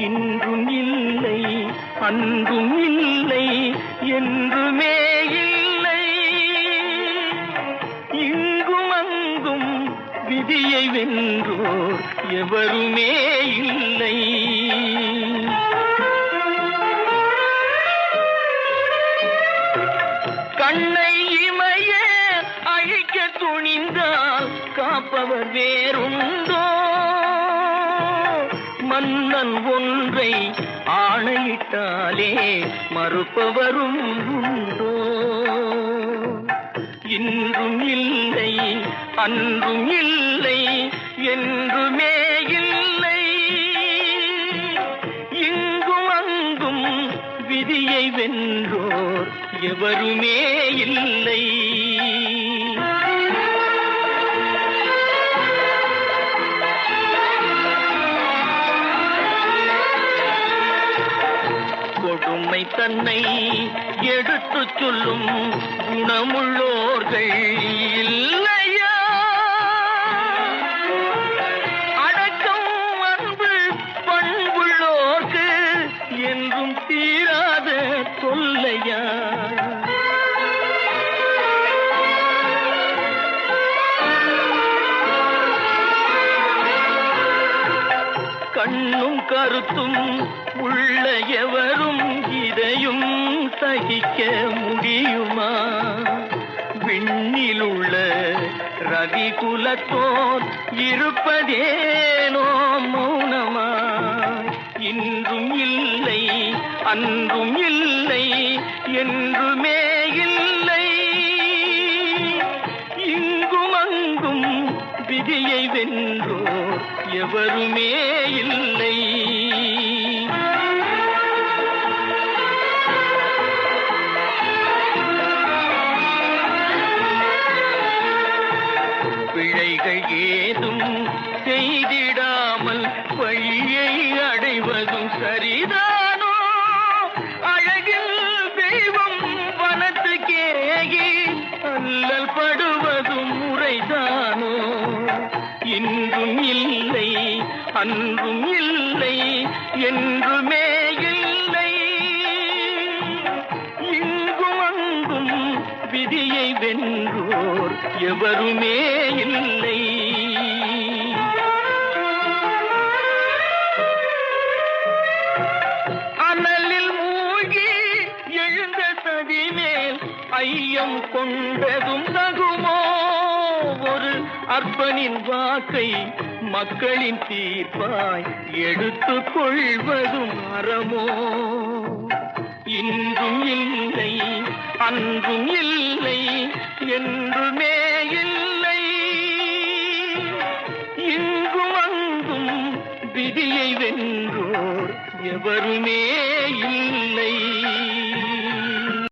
இன்றும் இல்லை அன்றும் இல்லை என்றுமே இல்லை. இங்கும் அங்கும் விதியை வென்றோர் எவருமே இல்லை. கண்ணை இமைய அழிக்க துணிந்தால் காப்பவர் வேறுண்டோ மன்னன் ஒன்றை ஆணையிட்டாலே மறுப்பவரும் உண்டோ? இன்றும் இல்லை அன்றும் இல்லை என்றுமே இல்லை. இங்கும் அங்கும் விதியை வென்றோர் எவருமே இல்லை. கொடுமை தன்னை எடுத்து சொல்லும் குணமுள்ளோர்கள் இல்லையா? அடக்கம் அன்பு பண்புள்ளோர்க்கு என்றும் தீராத தொல்லையா? கண்ணும் கருத்தும் உள்ள எவரும் இதையும் சகிக்க முடியுமா? விண்ணில் உள்ள ரவி குலத்தோர் இருப்பதேனோ மௌனமா? இன்றும் இல்லை அன்றும் இல்லை என்றுமே இல்லை. இங்கும் அங்கும் விதியை வென்றோ எவருமே இல்லை. பிழைகள் ஏதும் செய்திடாமல் வழியை அடைவதும் சரிதான். அன்றும் இல்லை என்றுமே இல்லை. இங்கும் அங்கும் விதியை வென்றோர் எவருமே இல்லை. அனலில் மூழ்கி எழுந்த சதிமேல் ஐயம் கொண்டதும் தகுமோ அற்பனின் வாக்கை மக்களின் தீர்ப்பாய் எடுத்துக் கொள்வதும் அறமோ? இன்றும் இல்லை அன்றும் இல்லை என்றுமே இல்லை. இங்கும் அங்கும் விதியை வென்றோர் எவருமே இல்லை.